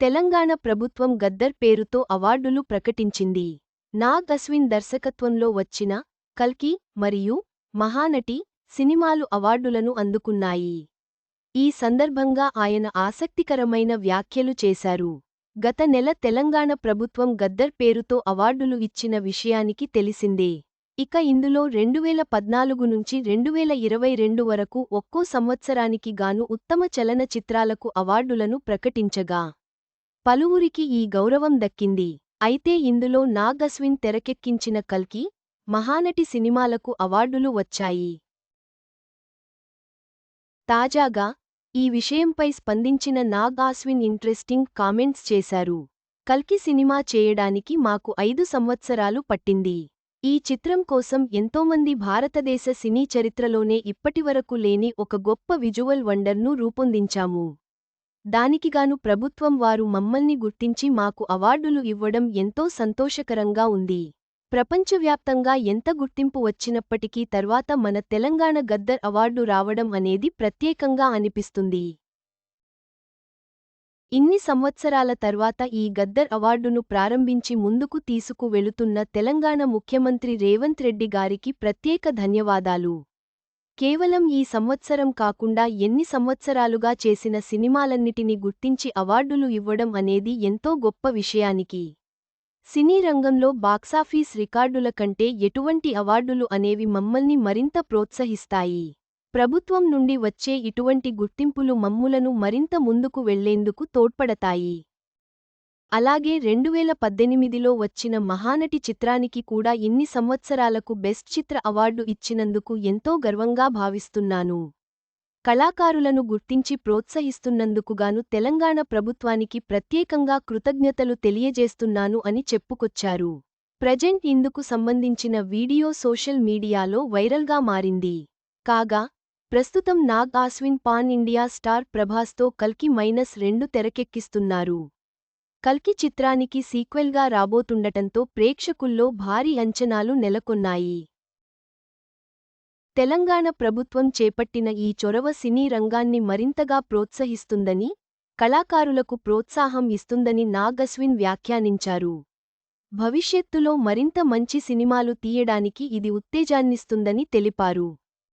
తెలంగాణ ప్రభుత్వం గద్దర్ పేరుతో అవార్డులు ప్రకటించింది. నాగ్ అశ్విన్ దర్శకత్వంలో వచ్చిన కల్కి మరియు మహానటి సినిమాలు అవార్డులను అందుకున్నాయి. ఈ సందర్భంగా ఆయన ఆసక్తికరమైన వ్యాఖ్యలు చేశారు. గత నెల తెలంగాణ ప్రభుత్వం గద్దర్ పేరుతో అవార్డులు ఇచ్చిన విషయానికి తెలిసిందే. ఇక ఇందులో రెండువేల పద్నాలుగు నుంచి రెండువేల ఇరవై రెండు వరకు ఒక్కో సంవత్సరానికి గాను ఉత్తమ చలనచిత్రాలకు అవార్డులను ప్రకటించగా పలువురికి ఈ గౌరవం దక్కింది. అయితే ఇందులో నాగ్ అశ్విన్ తెరకెక్కించిన కల్కి మహానటి సినిమాలకు అవార్డులు వచ్చాయి. తాజాగా ఈ విషయంపై స్పందించిన నాగ్ అశ్విన్ ఇంట్రెస్టింగ్ కామెంట్స్ చేశారు. కల్కి సినిమా చేయడానికి మాకు ఐదు సంవత్సరాలు పట్టింది. ఈ చిత్రం కోసం ఎంతోమంది భారతదేశ సినీ చరిత్రలోనే ఇప్పటివరకు లేని ఒక గొప్ప విజువల్ వండర్ను రూపొందించాము. దానికిగాను ప్రభుత్వం వారు మమ్మల్ని గుర్తించి మాకు అవార్డులు ఇవ్వడం ఎంతో సంతోషకరంగా ఉంది. ప్రపంచవ్యాప్తంగా ఎంత గుర్తింపు వచ్చినప్పటికీ తర్వాత మన తెలంగాణ గద్దర్ అవార్డు రావడం అనేది ప్రత్యేకంగా అనిపిస్తుంది. ఇన్ని సంవత్సరాల తర్వాత ఈ గద్దర్ అవార్డును ప్రారంభించి ముందుకు తీసుకు వెళుతున్న తెలంగాణ ముఖ్యమంత్రి రేవంత్ రెడ్డి గారికి ప్రత్యేక ధన్యవాదాలు. కేవలం ఈ సంవత్సరం కాకుండా ఎన్ని సంవత్సరాలుగా చేసిన సినిమాలన్నిటిని గుర్తించి అవార్డులు ఇవ్వడం అనేది ఎంతో గొప్ప విషయానికి. సినీ రంగంలో బాక్సాఫీస్ రికార్డుల కంటే ఎటువంటి అవార్డులు అనేవి మమ్మల్ని మరింత ప్రోత్సహిస్తాయి. ప్రభుత్వం నుండి వచ్చే ఇటువంటి గుర్తింపులు మమ్ములను మరింత ముందుకు వెళ్ళేందుకు తోడ్పడతాయి. అలాగే రెండువేల పద్దెనిమిదిలో వచ్చిన మహానటి చిత్రానికి కూడా ఇన్ని సంవత్సరాలకు బెస్ట్ చిత్ర అవార్డు ఇచ్చినందుకు ఎంతో గర్వంగా భావిస్తున్నాను. కళాకారులను గుర్తించి ప్రోత్సహిస్తున్నందుకుగాను తెలంగాణ ప్రభుత్వానికి ప్రత్యేకంగా కృతజ్ఞతలు తెలియజేస్తున్నాను అని చెప్పుకొచ్చారు. ప్రజెంట్ ఇందుకు సంబంధించిన వీడియో సోషల్ మీడియాలో వైరల్గా మారింది. కాగా ప్రస్తుతం Nag Ashwin pan India star ప్రభాస్తో కల్కి మైనస్ రెండు తెరకెక్కిస్తున్నారు. కల్కి చిత్రానికి సీక్వెల్గా రాబోతుండటంతో ప్రేక్షకుల్లో భారీ అంచనాలు నెలకొన్నాయి. తెలంగాణ ప్రభుత్వం చేపట్టిన ఈ చొరవ సినీ రంగాన్ని మరింతగా ప్రోత్సహిస్తుందని కళాకారులకు ప్రోత్సాహం ఇస్తుందని నాగస్విన్ వ్యాఖ్యానించారు. భవిష్యత్తులో మరింత మంచి సినిమాలు తీయడానికి ఇది ఉత్తేజాన్నిస్తుందని తెలిపారు.